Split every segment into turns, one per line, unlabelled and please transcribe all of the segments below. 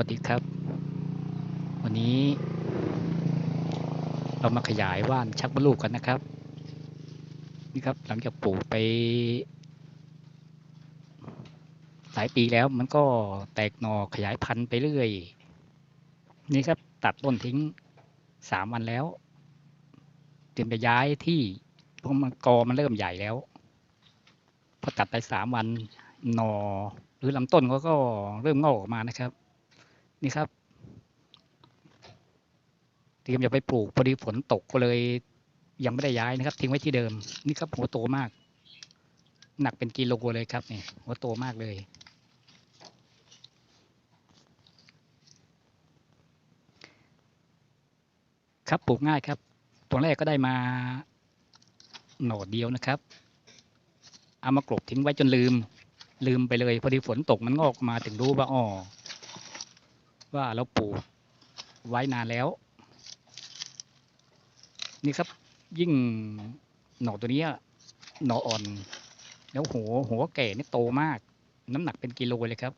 วัสดีครับ วันนี้ เรามาขยายว่านชักมดลูกันนะครับ นี่ครับหลังจากปลูกไป หลายปีแล้วมันก็แตกหน่อขยายพันธุ์ไปเรื่อย นี่ครับตัดต้นทิ้งสามวันแล้วเตรียมจะย้ายที่เพราะมันกอมันเริ่มใหญ่แล้ว พอตัดไปสามวันหน่อหรือลำต้นเขาก็เริ่มงอกออกมานะครับ นี่ครับเตรียมจะไปปลูกพอดีฝนตกก็เลย ยังไม่ได้ย้ายนะครับ ทิ้งไว้ที่เดิม นี่ครับหัวโตมาก หนักเป็นกิโลเลยครับนี่หัวโตมากเลยครับปลูกง่ายครับตอนแรกก็ได้มาหน่อเดียวนะครับ เอามากลบทิ้งไว้จนลืม ลืมไปเลย พอดีฝนตกมันงอกมาถึงรู้ว่าอ๋อ ว่าเราปลูกไว้นานแล้ว นี่ครับยิ่งหน่อตัวนี้หน่ออ่อน แล้วหัวหัวแก่นี่โตมาก น้ำหนักเป็นกิโลเลยครับ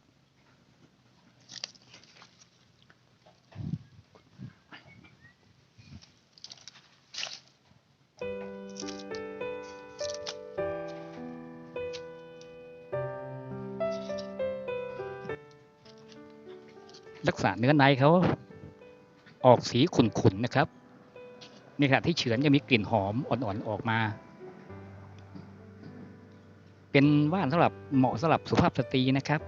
ลักษณะเนื้อในเขาออกสีขุ่นๆนะครับนี่ขณะที่เฉือนจะมีกลิ่นหอมอ่อนๆออกมา เป็นว่านสำหรับเหมาะสำหรับสุภาพสตรีนะครับ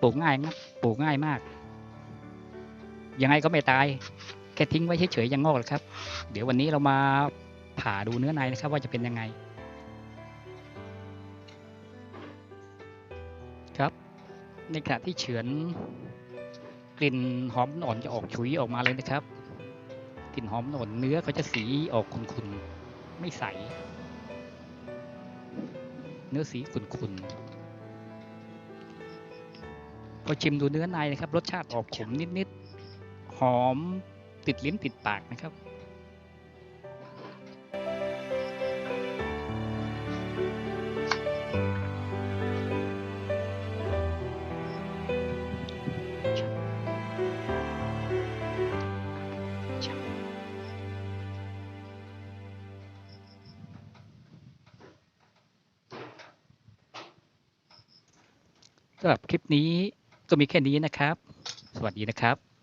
ปลูกง่ายมากปลูกง่ายมาก ยังไงก็ไม่ตาย แค่ทิ้งไว้เฉยๆยังงอกเลยครับ เดี๋ยววันนี้เรามาผ่าดูเนื้อในนะครับ ว่าจะเป็นยังไง ในขณะที่เฉือนกลิ่นหอมอ่อนจะออกฉุยออกมาเลยนะครับ กลิ่นหอมอ่อนเนื้อเขาจะสีออกขุ่นๆไม่ใส เนื้อสีขุ่นๆพอชิมดูเนื้อในนะครับ รสชาติออกขมนิดๆหอมติดลิ้นติดปากนะครับ สำหรับคลิปนี้ก็มีแค่นี้นะครับ สวัสดีนะครับ